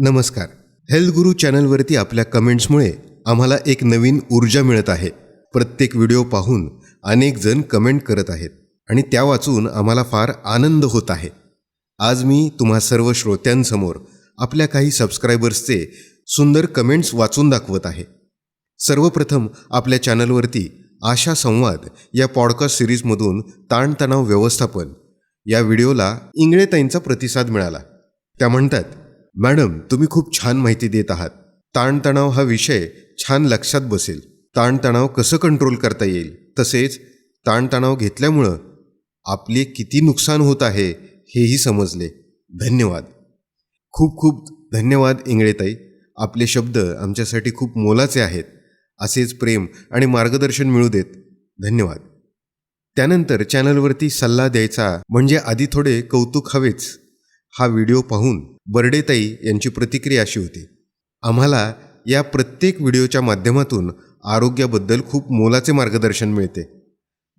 नमस्कार. हेल्थ गुरु चॅनलवरती आपल्या कमेंट्समुळे आम्हाला एक नवीन ऊर्जा मिळत आहे. प्रत्येक व्हिडिओ पाहून अनेक जण कमेंट करत आहेत आणि त्या वाचून आम्हाला फार आनंद होत आहे. आज मी तुम्हा सर्व श्रोत्यांसमोर आपल्या काही सबस्क्रायबर्सचे सुंदर कमेंट्स वाचून दाखवत आहे. सर्वप्रथम आपल्या चॅनलवरती आशा संवाद या पॉडकास्ट सिरीजमधून ताणतणाव व्यवस्थापन या व्हिडिओला इंगळेताईंचा प्रतिसाद मिळाला. त्या म्हणतात मॅडम तुम्ही खूप छान माहिती देत आहात. ताणतणाव हा विषय छान लक्षात बसेल. ताणतणाव कसं कंट्रोल करता येईल? तसेच ताणतणाव घेतल्यामुळं आपले किती नुकसान होत आहे हेही समजले. धन्यवाद. खूप खूप धन्यवाद इंगळेताई. आपले शब्द आमच्यासाठी खूप मोलाचे आहेत. असेच प्रेम आणि मार्गदर्शन मिळू देत. धन्यवाद. त्यानंतर चॅनलवरती सल्ला द्यायचा म्हणजे आधी थोडे कौतुक हवेच. हा व्हिडिओ पाहून बर्डेताई यांची प्रतिक्रिया अशी होती. आम्हाला या प्रत्येक व्हिडिओच्या माध्यमातून आरोग्याबद्दल खूप मोलाचे मार्गदर्शन मिळते.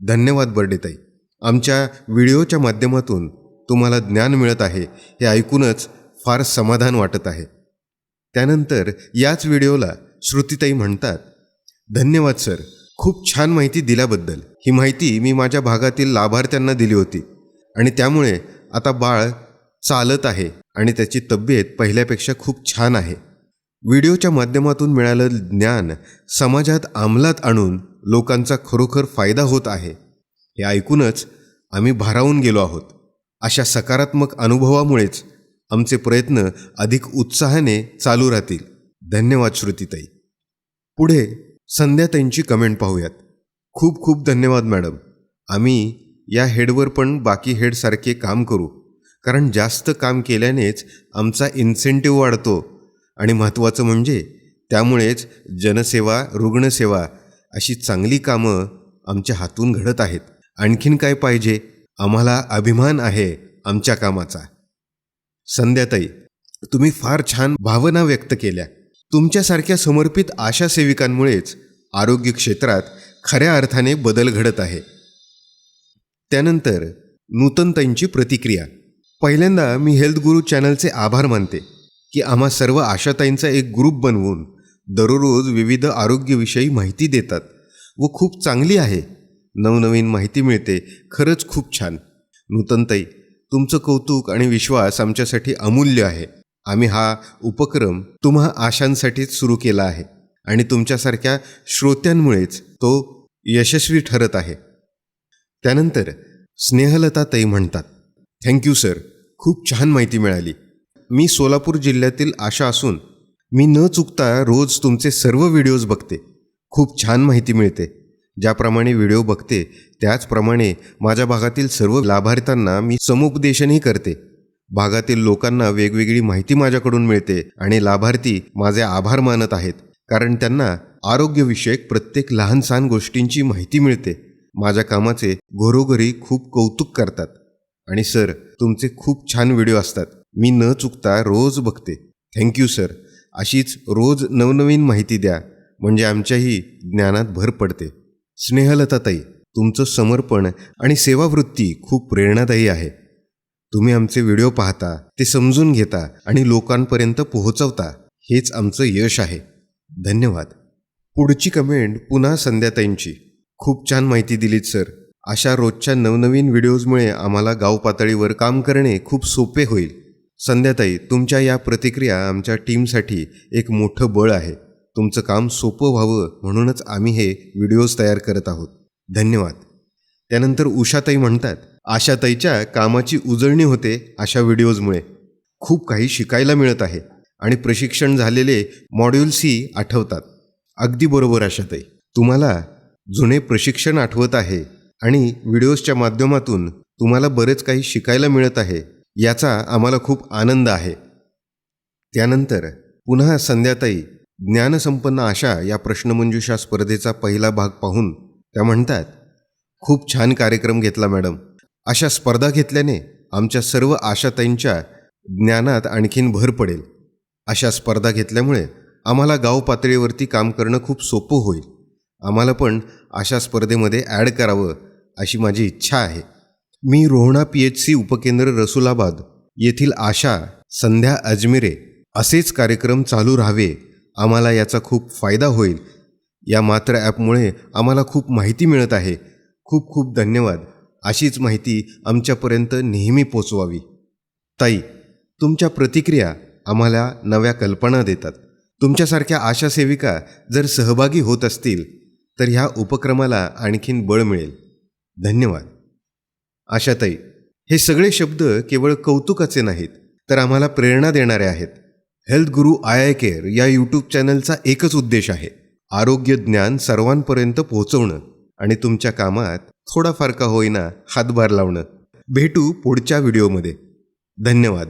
धन्यवाद बर्डेताई. आमच्या व्हिडिओच्या माध्यमातून तुम्हाला ज्ञान मिळत आहे हे ऐकूनच फार समाधान वाटत आहे. त्यानंतर याच व्हिडिओला श्रुतीताई म्हणतात धन्यवाद सर. खूप छान माहिती दिल्याबद्दल. ही माहिती मी माझ्या भागातील लाभार्थ्यांना दिली होती आणि त्यामुळे आता बाळ चालत आहे आणि त्याची तब्येत पहिल्यापेक्षा खूप छान आहे. व्हिडिओच्या माध्यमातून मिळालेलं ज्ञान समाजात अंमलात आणून लोकांचा खरोखर फायदा होत आहे. हे ऐकूनच आम्ही भारावून गेलो आहोत. अशा सकारात्मक अनुभवामुळेच आमचे प्रयत्न अधिक उत्साहाने चालू राहतील. धन्यवाद श्रुतीताई. पुढे संध्याताईंची कमेंट पाहूयात. खूप खूप धन्यवाद मॅडम. आम्ही या हेडवर पण बाकी हेडसारखे काम करू. कारण जास्त काम केल्यानेच आमचा इन्सेंटिव्ह वाढतो. आणि महत्त्वाचं म्हणजे त्यामुळेच जनसेवा रुग्णसेवा अशी चांगली कामं आमच्या हातून घडत आहेत. आणखीन काय पाहिजे? आम्हाला अभिमान आहे आमच्या कामाचा. संध्याताई तुम्ही फार छान भावना व्यक्त केल्या. तुमच्यासारख्या समर्पित आशा सेविकांमुळेच आरोग्य क्षेत्रात खऱ्या अर्थाने बदल घडत आहे. त्यानंतर नूतनताईंची प्रतिक्रिया. पहिल्यांदा मी हेल्थ गुरु चॅनलचे आभार मानते की आम्हा सर्व आशाताईंचा एक ग्रुप बनवून दररोज विविध आरोग्यविषयी माहिती देतात व खूप चांगली आहे. नवनवीन माहिती मिळते. खरंच खूप छान. नूतनताई तुमचं कौतुक आणि विश्वास आमच्यासाठी अमूल्य आहे. आम्ही हा उपक्रम तुम्हा आशांसाठीच सुरू केला आहे आणि तुमच्यासारख्या श्रोत्यांमुळेच तो यशस्वी ठरत आहे. त्यानंतर स्नेहलता ताई म्हणतात थँक्यू सर खूप छान माहिती मिळाली. मी सोलापूर जिल्ह्यातील आशा असून मी न चुकता रोज तुमचे सर्व व्हिडिओज बघते. खूप छान माहिती मिळते. ज्याप्रमाणे व्हिडिओ बघते त्याचप्रमाणे माझ्या भागातील सर्व लाभार्थ्यांना मी समुपदेशनही करते. भागातील लोकांना वेगवेगळी माहिती माझ्याकडून मिळते आणि लाभार्थी माझे आभार मानत आहेत. कारण त्यांना आरोग्यविषयक प्रत्येक लहान सहान गोष्टींची माहिती मिळते. माझ्या कामाचे घरोघरी खूप कौतुक करतात. आणि सर तुमचे खूप छान व्हिडिओ असतात. मी न चुकता रोज बघते. थँक्यू सर अशीच रोज नवनवीन माहिती द्या म्हणजे आमच्याही ज्ञानात भर पडते. स्नेहलताताई तुमचं समर्पण आणि सेवावृत्ती खूप प्रेरणादायी आहे. तुम्ही आमचे व्हिडिओ पाहता ते समजून घेता आणि लोकांपर्यंत पोहोचवता हेच आमचं यश आहे. धन्यवाद. पुढची कमेंट पुन्हा संध्याताईंची. खूप छान माहिती दिलीत सर. अशा रोजच्या नवनवीन व्हिडिओजमुळे आम्हाला गाव पातळीवर काम करणे खूप सोपे होईल. संध्याताई तुमच्या या प्रतिक्रिया आमच्या टीमसाठी एक मोठं बळ आहे. तुमचं काम सोपं व्हावं म्हणूनच आम्ही हे व्हिडिओज तयार करत आहोत. धन्यवाद. त्यानंतर उषाताई म्हणतात आशाताईच्या कामाची उजळणी होते अशा व्हिडिओजमुळे. खूप काही शिकायला मिळत आहे आणि प्रशिक्षण झालेले मॉड्यूल्सही आठवतात. अगदी बरोबर आशाताई. तुम्हाला जुने प्रशिक्षण आठवत आहे. आणि व्हिडिओजच्या माध्यमातून तुम्हाला बरेच काही शिकायला मिळत आहे याचा आम्हाला खूप आनंद आहे. त्यानंतर पुन्हा संध्याताई ज्ञानसंपन्न आशा या प्रश्नमंजुषा स्पर्धेचा पहिला भाग पाहून त्या म्हणतात खूप छान कार्यक्रम घेतला मॅडम. अशा स्पर्धा घेतल्याने आमच्या सर्व आशाताईंच्या ज्ञानात आणखीन भर पडेल. अशा स्पर्धा घेतल्यामुळे आम्हाला गाव पातळीवरती काम करणं खूप सोपं होईल. आम्हाला पण अशा स्पर्धेमध्ये ॲड करावं अशी माझी इच्छा आहे. मी रोहणा पी एच सी उपकेंद्र रसुलाबाद येथील आशा संध्या अजमेरे असेच कार्यक्रम चालू राहावे आम्हाला याचा खूप फायदा होईल. या मात्र ॲपमुळे आम्हाला खूप माहिती मिळत आहे. खूप खूप धन्यवाद. अशीच माहिती आमच्यापर्यंत नेहमी पोचवावी. ताई तुमच्या प्रतिक्रिया आम्हाला नव्या कल्पना देतात. तुमच्यासारख्या आशा सेविका जर सहभागी होत असतील तर ह्या उपक्रमाला आणखीन बळ मिळेल. धन्यवाद. आशाताई हे सगळे शब्द केवळ कौतुकाचे नाहीत तर आम्हाला प्रेरणा देणारे आहेत. Health Guru eye eye care या यूट्यूब चॅनलचा एकच उद्देश आहे आरोग्य ज्ञान सर्वांपर्यंत पोहोचवणं आणि तुमच्या कामात थोडाफार का होईना हातभार लावणं. भेटू पुढच्या व्हिडिओमध्ये. धन्यवाद.